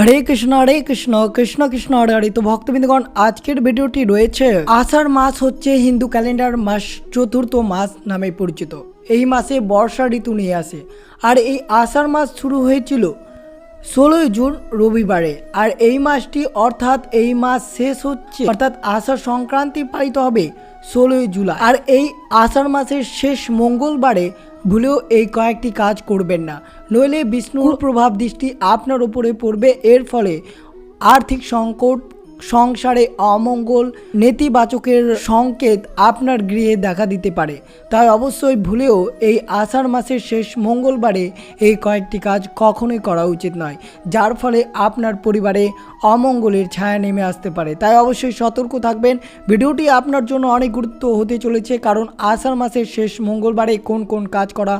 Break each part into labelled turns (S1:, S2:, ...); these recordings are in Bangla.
S1: হরে কৃষ্ণ হরে কৃষ্ণ কৃষ্ণ কৃষ্ণ, হরে হরে। তো ভক্তবৃন্দগণ, আজকের ভিডিওটি রয়েছে আষাঢ় মাস হচ্ছে হিন্দু ক্যালেন্ডার মাস, চতুর্থ মাস নামে পরিচিত। এই মাসে বর্ষা ঋতু নিয়ে আসে। আর এই আষাঢ় মাস শুরু হয়েছিল ষোলোই জুন রবিবারে। আর এই মাসটি অর্থাৎ এই মাস শেষ হচ্ছে, অর্থাৎ আষাঢ় সংক্রান্তি পালিত হবে ষোলোই জুলাই। আর এই আষাঢ় মাসের শেষ মঙ্গলবারে ভুলেও এই কয়েকটি কাজ করবেন না। নইলে বিষ্ণুর প্রভাব দৃষ্টি আপনার উপরে পড়বে, এর ফলে আর্থিক সংকট সংসারে অমঙ্গল নেতিবাচকের সংকেত আপনার গৃহে দেখা দিতে পারে। তাই অবশ্যই ভুলেও এই আষাঢ় মাসের শেষ মঙ্গলবারে এই কয়েকটি কাজ কখনোই করা উচিত নয়, যার ফলে আপনার পরিবারে অমঙ্গলের ছায়া নেমে আসতে পারে। তাই অবশ্যই সতর্ক থাকবেন। ভিডিওটি আপনার জন্য অনেক গুরুত্ব হতে চলেছে, কারণ আষাঢ় মাসের শেষ মঙ্গলবারে কোন কোন কাজ করা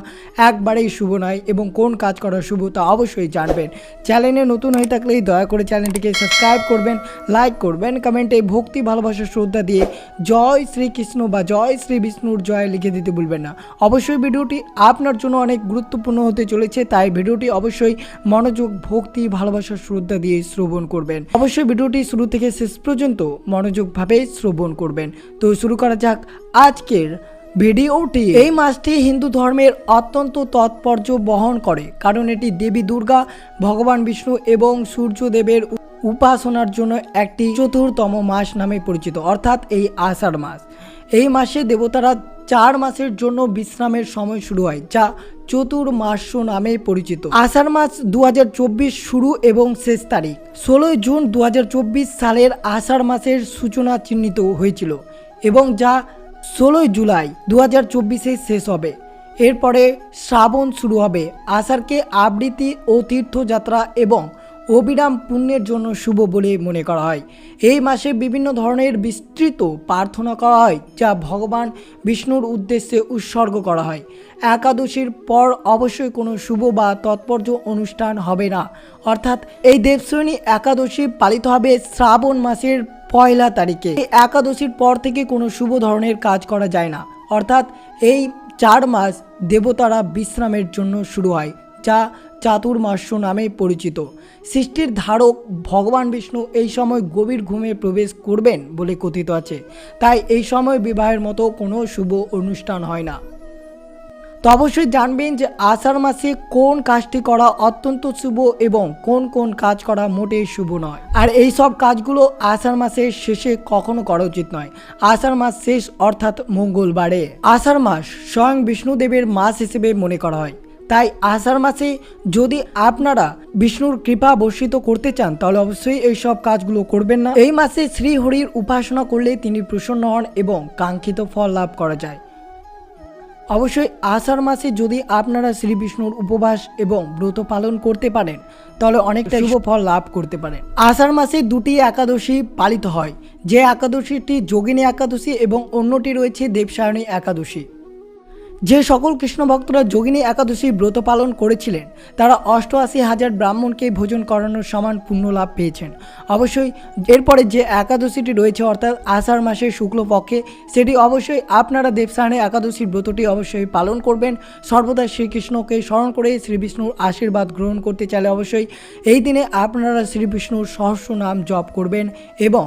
S1: একবারেই শুভ নয় এবং কোন কাজ করা শুভ তা অবশ্যই জানবেন। চ্যানেলে নতুন হয়ে থাকলে দয়া করে চ্যানেলটিকে সাবস্ক্রাইব করবেন, লাইক করবেন কমেন্টে ভক্তি ভালোবাসা শ্রদ্ধা দিয়ে জয় শ্রীকৃষ্ণ বা জয় শ্রী বিষ্ণুর জয় লিখে দিতে ভুলবেন না। অবশ্যই ভিডিওটি আপনার জন্য অনেক গুরুত্বপূর্ণ হতে চলেছে, তাই ভিডিওটি অবশ্যই মনোযোগ, ভক্তি ভালোবাসা শ্রদ্ধা দিয়ে শ্রবণ করবেন। অবশ্যই ভিডিওটি শুরু থেকে শেষ পর্যন্ত মনোযোগভাবে শ্রবণ করবেন। তো শুরু করা যাক আজকের ভিডিওটি। এই মাসটি হিন্দু ধর্মের অত্যন্ত তাৎপর্য বহন করে, কারণ এটি দেবী দুর্গা, ভগবান বিষ্ণু এবং সূর্যদেবের উপাসনার জন্য একটি চতুর্থম মাস নামে পরিচিত, অর্থাৎ এই আষাঢ় মাস। এই মাসে দেবতারা চার মাসের জন্য বিশ্রামের সময় শুরু হয়, যা চতুর্মাস্য নামে পরিচিত। আষাঢ় মাস দু হাজার চব্বিশ শুরু এবং শেষ তারিখ। ষোলোই জুন দু হাজার চব্বিশ সালের আষাঢ় মাসের সূচনা চিহ্নিত হয়েছিল এবং যা ষোলোই জুলাই দু হাজার শেষ হবে। এরপরে শ্রাবণ শুরু হবে। আষাঢ়কে আবৃত্তি ও তীর্থযাত্রা এবং অবিরাম পুণ্যের জন্য শুভ বলে মনে করা হয়। এই মাসে বিভিন্ন ধরনের বিস্তৃত প্রার্থনা করা হয়, যা ভগবান বিষ্ণুর উদ্দেশ্যে উৎসর্গ করা হয়। একাদশীর পর অবশ্যই কোনো শুভ বা তৎপর্য অনুষ্ঠান হবে না। অর্থাৎ এই দেবশ্রেণী একাদশী পালিত হবে শ্রাবণ মাসের পয়লা তারিখে। এই একাদশীর পর থেকে কোনো শুভ ধরনের কাজ করা যায় না। অর্থাৎ এই চার মাস দেবতারা বিশ্রামের জন্য শুরু হয়, যা চাতুর্মাস্য নামে পরিচিত। সৃষ্টির ধারক ভগবান বিষ্ণু এই সময় গভীর ঘুমে প্রবেশ করবেন বলে কথিত আছে। তাই এই সময় বিবাহের মতো কোনো শুভ অনুষ্ঠান হয় না। তো অবশ্যই জানবেন যে আষাঢ় মাসে কোন কাজটি করা অত্যন্ত শুভ এবং কোন কোন কাজ করা মোটেই শুভ নয়। আর এই সব কাজগুলো আষাঢ় মাসের শেষে কখনো করা উচিত নয়। আষাঢ় মাস শেষ অর্থাৎ মঙ্গলবারে। আষাঢ় মাস স্বয়ং বিষ্ণুদেবের মাস হিসেবে মনে করা হয়। তাই আষাঢ় মাসে যদি আপনারা বিষ্ণুর কৃপা বর্ষিত করতে চান তাহলে অবশ্যই এই সব কাজগুলো করবেন না। এই মাসে শ্রীহরির উপাসনা করলে তিনি প্রসন্ন হন এবং কাঙ্ক্ষিত ফল লাভ করা যায়। অবশ্যই আষাঢ় মাসে যদি আপনারা শ্রী বিষ্ণুর উপবাস এবং ব্রত পালন করতে পারেন তাহলে অনেকটা শুভ ফল লাভ করতে পারেন। আষাঢ় মাসে দুটি একাদশী পালিত হয়। যে একাদশীটি যোগিনী একাদশী এবং অন্যটি রয়েছে দেবসায়নী একাদশী। যে সকল কৃষ্ণ ভক্তরা যোগিনী একাদশী ব্রত পালন করেছিলেন, তারা অষ্টআশি হাজার ব্রাহ্মণকে ভোজন করানোর সমান পুণ্য লাভ পেয়েছেন। অবশ্যই এরপরে যে একাদশীটি রয়েছে, অর্থাৎ আষাঢ় মাসের শুক্লপক্ষে, সেটি অবশ্যই আপনারা দেবসায়নে একাদশীর ব্রতটি অবশ্যই পালন করবেন। সর্বদা শ্রীকৃষ্ণকে স্মরণ করে শ্রী বিষ্ণুর আশীর্বাদ গ্রহণ করতে চাইলে অবশ্যই এই দিনে আপনারা শ্রী বিষ্ণুর সহস্র নাম জপ করবেন এবং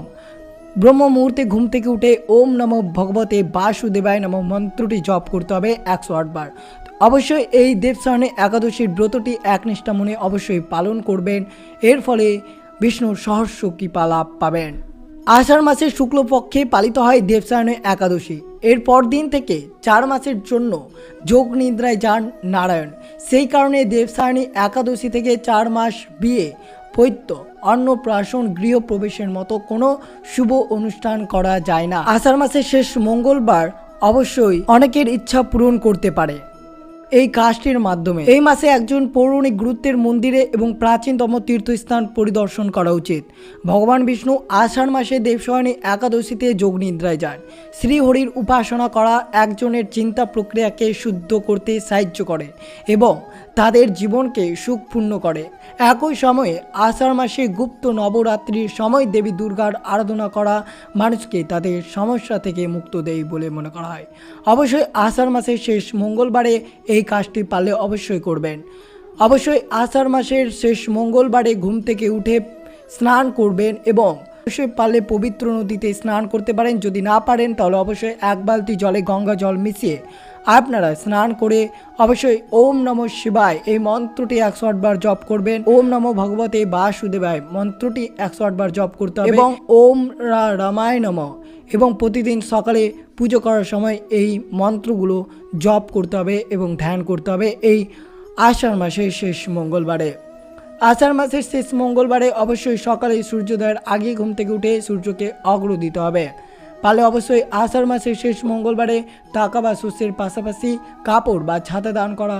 S1: ব্রহ্ম মুহূর্তে ঘুম থেকে উঠে ওম নম ভগবতে বাসুদেবায় নম মন্ত্রটি জপ করতে হবে একশো আটবার অবশ্যই এই দেবসায়নে একাদশীর ব্রতটি একনিষ্ঠা মনে অবশ্যই পালন করবেন। এর ফলে বিষ্ণুর সহস্র কৃপা লাভ পাবেন। আষাঢ় মাসের শুক্লপক্ষে পালিত হয় দেবসায়নে একাদশী। এর পর দিন থেকে চার মাসের জন্য যোগ নিদ্রায় যান নারায়ণ। সেই কারণে দেবসায়নী একাদশী থেকে চার মাস বিয়ে পৈত্য, অন্নপ্রাশন গৃহ প্রবেশের মতো কোনো শুভ অনুষ্ঠান করা যায় না। আষাঢ় মাসের শেষ মঙ্গলবার অবশ্যই অনেকের ইচ্ছা পূরণ করতে পারে। এই কাজটির মাধ্যমে এই মাসে একজন পৌরাণিক গুরুত্বের মন্দিরে এবং প্রাচীনতম তীর্থস্থান পরিদর্শন করা উচিত। ভগবান বিষ্ণু আষাঢ় মাসে দেবসয়নী একাদশীতে যোগ নিদ্রায় যান। শ্রীহরির উপাসনা করা একজনের চিন্তা প্রক্রিয়াকে শুদ্ধ করতে সাহায্য করে এবং তাদের জীবনকে সুখপূর্ণ করে। একই সময়ে আষাঢ় মাসে গুপ্ত নবরাত্রির সময় দেবী দুর্গার আরাধনা করা মানুষকে তাদের সমস্যা থেকে মুক্ত দেয় বলে মনে করা হয়। অবশ্যই আষাঢ় মাসের শেষ মঙ্গলবারে এই কাজটি পারলে অবশ্যই করবেন। অবশ্যই আষাঢ় মাসের শেষ মঙ্গলবারে ঘুম থেকে উঠে স্নান করবেন এবং অবশ্যই পারলে পবিত্র নদীতে স্নান করতে পারেন। যদি না পারেন, তাহলে অবশ্যই এক বালতি জলে গঙ্গা জল মিশিয়ে আপনারা স্নান করে অবশ্যই ওম নম শিবায় এই মন্ত্রটি একশো আটবার জপ করবেন। ওম নম ভগবতে বাসুদেবায় মন্ত্রটি একশো আটবার জপ করতে হবে। এবং ওম রা রামায় নম। এবং প্রতিদিন সকালে পুজো করার সময় এই মন্ত্রগুলো জপ করতে হবে এবং ধ্যান করতে হবে। এই আষাঢ় মাসের শেষ মঙ্গলবারে। আষাঢ় মাসের শেষ মঙ্গলবারে অবশ্যই সকালে সূর্যোদয়ের আগে ঘুম থেকে উঠে সূর্যকে অগ্র দিতে হবে। পারলে অবশ্যই আষাঢ় মাসের শেষ মঙ্গলবারে টাকা বা শস্যের পাশাপাশি কাপড় বা ছাতা দান করা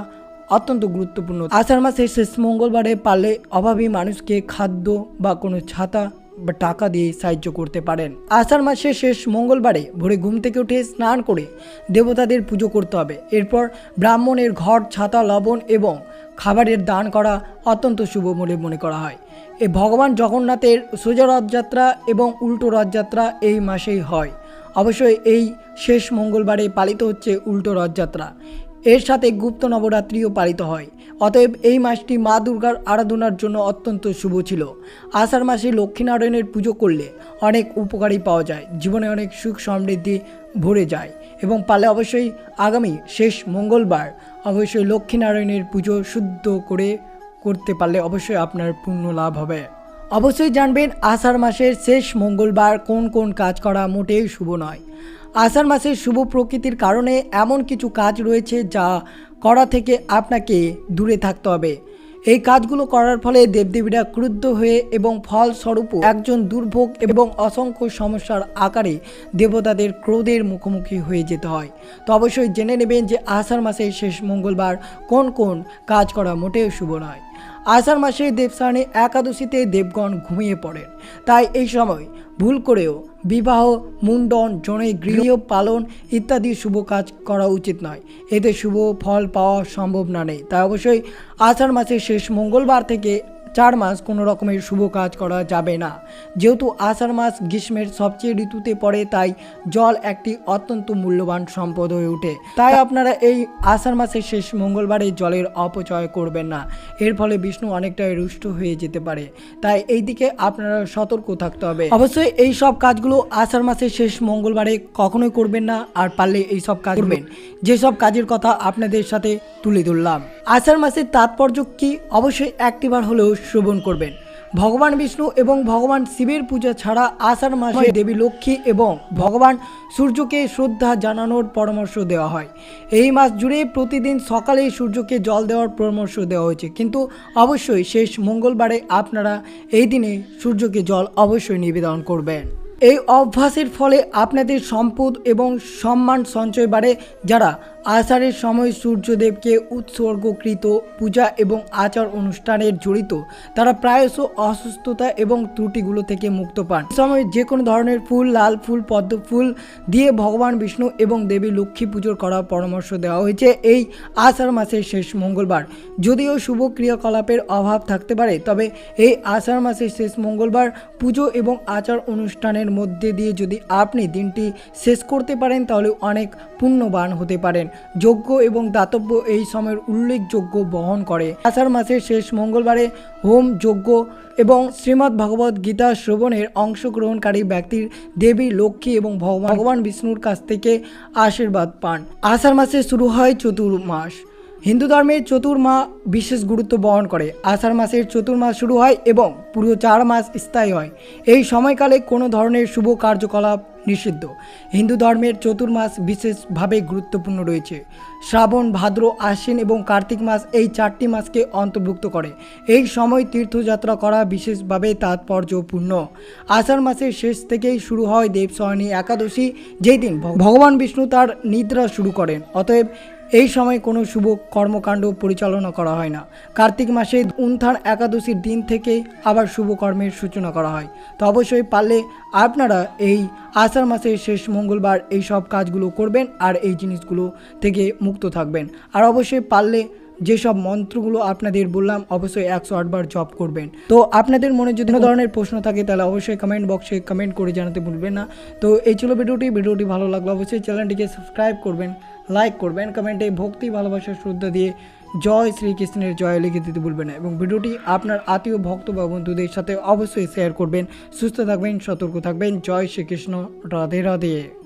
S1: অত্যন্ত গুরুত্বপূর্ণ। আষাঢ় মাসের শেষ মঙ্গলবারে পারলে অভাবী মানুষকে খাদ্য বা কোনো ছাতা বা টাকা দিয়ে সাহায্য করতে পারেন। আষাঢ় মাসের শেষ মঙ্গলবারে ভোরে ঘুম থেকে উঠে স্নান করে দেবতাদের পুজো করতে হবে। এরপর ব্রাহ্মণের ঘর ছাতা, লবণ এবং খাবারের দান করা অত্যন্ত শুভ বলে মনে করা হয়। এ ভগবান জগন্নাথের সোজা রথযাত্রা এবং উল্টো রথযাত্রা এই মাসেই হয়। অবশ্যই এই শেষ মঙ্গলবারে পালিত হচ্ছে উল্টো রথযাত্রা। এর সাথে গুপ্ত নবরাত্রিও পালিত হয়। অতএব এই মাসটি মা দুর্গার আরাধনার জন্য অত্যন্ত শুভ ছিল। আষাঢ় মাসে লক্ষ্মীনারায়ণের পুজো করলে অনেক উপকারী পাওয়া যায়। জীবনে অনেক সুখ সমৃদ্ধি ভরে যায় এবং পালে অবশ্যই আগামী শেষ মঙ্গলবার অবশ্যই লক্ষ্মীনারায়ণের পুজো শুদ্ধ করে করতে পারলে অবশ্যই আপনার পূর্ণ লাভ হবে। অবশ্যই জানবেন, আষাঢ় মাসের শেষ মঙ্গলবার কোন কোন কাজ করা মোটেই শুভ নয়। আষাঢ় মাসের শুভ প্রকৃতির কারণে এমন কিছু কাজ রয়েছে যা করা থেকে আপনাকে দূরে থাকতে হবে। এই কাজগুলো করার ফলে দেবদেবীরা ক্রুদ্ধ হয়ে এবং ফলস্বরূপ একজন দুর্ভোগ এবং অসংখ্য সমস্যার আকারে দেবতাদের ক্রোধের মুখোমুখি হয়ে যেতে হয়। তো অবশ্যই জেনে নেবেন যে আষাঢ় মাসের শেষ মঙ্গলবার কোন কোন কাজ করা মোটেও শুভ নয়। আষাঢ় মাসে দেবস্থানে একাদশীতে দেবগণ ঘুমিয়ে পড়েন। তাই এই সময় ভুল করেও বিবাহ মুন্ডন জনে গৃহ পালন ইত্যাদি শুভ কাজ করা উচিত নয়। এতে শুভ ফল পাওয়া সম্ভব না নেই। তাই অবশ্যই আষাঢ় মাসের শেষ মঙ্গলবার থেকে চার মাস কোনো রকমের শুভ কাজ করা যাবে না। যেহেতু আষাঢ় মাস গ্রীষ্মের সবচেয়ে ঋতুতে পড়ে, তাই জল একটি অত্যন্ত মূল্যবান সম্পদ হয়ে ওঠে। তাই আপনারা এই আষাঢ় মাসের শেষ মঙ্গলবারে জলের অপচয় করবেন না। এর ফলে বিষ্ণু অনেকটাই রুষ্ট হয়ে যেতে পারে। তাই এই দিকে আপনারা সতর্ক থাকতে হবে। অবশ্যই এই সব কাজগুলো আষাঢ় মাসের শেষ মঙ্গলবারে কখনোই করবেন না, আর পারলে এই সব কাজ করবেন। যেসব কাজের কথা আপনাদের সাথে তুলে ধরলাম। আষাঢ় মাসের তাৎপর্য কি? অবশ্যই একটিবার হলেও শ্রবণ করবেন। ভগবান বিষ্ণু এবং ভগবান শিবের পূজা ছাড়া আষাঢ় মাসে দেবী লক্ষ্মী এবং ভগবান সূর্যকে শ্রদ্ধা জানানোর পরামর্শ দেওয়া হয়। এই মাস জুড়ে প্রতিদিন সকালে সূর্যকে জল দেওয়ার পরামর্শ দেওয়া হয়েছে। কিন্তু অবশ্যই শেষ মঙ্গলবারে আপনারা এই দিনে সূর্যকে জল অবশ্যই নিবেদন করবেন। এই অভ্যাসের ফলে আপনাদের সম্পদ এবং সম্মান সঞ্চয় বাড়ে। যারা আষাঢ়ের সময় সূর্যদেবকে উৎসর্গকৃত পূজা এবং আচার অনুষ্ঠানের জড়িত। তারা প্রায়শ অসুস্থতা এবং ত্রুটিগুলো থেকে মুক্ত পান। সময় যে কোনো ধরনের ফুল, লাল ফুল, পদ্ম ফুল দিয়ে ভগবান বিষ্ণু এবং দেবী লক্ষ্মী পুজোর করার পরামর্শ দেওয়া হয়েছে এই আষাঢ় মাসের শেষ মঙ্গলবার। যদিও শুভ ক্রিয়াকলাপের অভাব থাকতে পারে, তবে এই আষাঢ় মাসের শেষ মঙ্গলবার পুজো এবং আচার অনুষ্ঠানের মধ্যে দিয়ে যদি আপনি দিনটি শেষ করতে পারেন, তাহলে অনেক পুণ্যবান হতে পারেন। যজ্ঞ এবং দাতব্য এই সময়ের উল্লেখযোগ্য বহন করে। আষাঢ় মাসের শেষ মঙ্গলবারে হোম যজ্ঞ এবং শ্রীমদ্ ভগবত গীতা শ্রবণের অংশগ্রহণকারী ব্যক্তির দেবী, লক্ষ্মী এবং ভগবান বিষ্ণুর কাছ থেকে আশীর্বাদ পান। আষাঢ় মাসে শুরু হয় চতুর্মাস। হিন্দু ধর্মে চতুর্মা বিশেষ গুরুত্ব বহন করে। আষাঢ় মাসের চতুর্মাস শুরু হয় এবং পুরো চার মাস স্থায়ী হয়। এই সময়কালে কোনো ধরনের শুভ কার্যকলাপ নিষিদ্ধ। হিন্দু ধর্মের চতুর্মাস বিশেষভাবে গুরুত্বপূর্ণ রয়েছে। শ্রাবণ, ভাদ্র, আশ্বিন এবং কার্তিক মাস এই চারটি মাসকে অন্তর্ভুক্ত করে। এই সময় তীর্থযাত্রা করা বিশেষভাবে তাৎপর্যপূর্ণ। আষাঢ় মাসের শেষ থেকেই শুরু হয় দেবসয়নী একাদশী যেই দিন ভগ- ভগবান বিষ্ণু তার নিদ্রা শুরু করেন। অতএব এই সময় কোনো শুভ কর্মকাণ্ড পরিচালনা করা হয় না। কার্তিক মাসে উন্থান একাদশীর দিন থেকে আবার শুভ কর্মের সূচনা করা হয়। তো অবশ্যই পারলে আপনারা এই আষাঢ় মাসের শেষ মঙ্গলবার এই সব কাজগুলো করবেন আর এই জিনিসগুলো থেকে মুক্ত থাকবেন। আর অবশ্যই পারলে যেসব মন্ত্রগুলো আপনাদের বললাম, অবশ্যই একশো আটবার জপ করবেন। তো আপনাদের মনে যদি কোনো ধরনের প্রশ্ন থাকে, তাহলে অবশ্যই কমেন্ট বক্সে কমেন্ট করে জানাতে ভুলবেন না। তো এই ছিল ভিডিওটি। ভিডিওটি ভালো লাগল অবশ্যই চ্যানেলটিকে সাবস্ক্রাইব করবেন লাইক করবেন কমেন্টে ভক্তি, ভালোবাসা, শ্রদ্ধা দিয়ে জয় শ্রীকৃষ্ণের জয় লিখে দিতে ভুলবেন না এবং ভিডিওটি আপনার আত্মীয়, ভক্ত বা বন্ধুদের সাথে অবশ্যই শেয়ার করবেন। সুস্থ থাকবেন, সতর্ক থাকবেন। জয় শ্রীকৃষ্ণ। রাধে রাধে।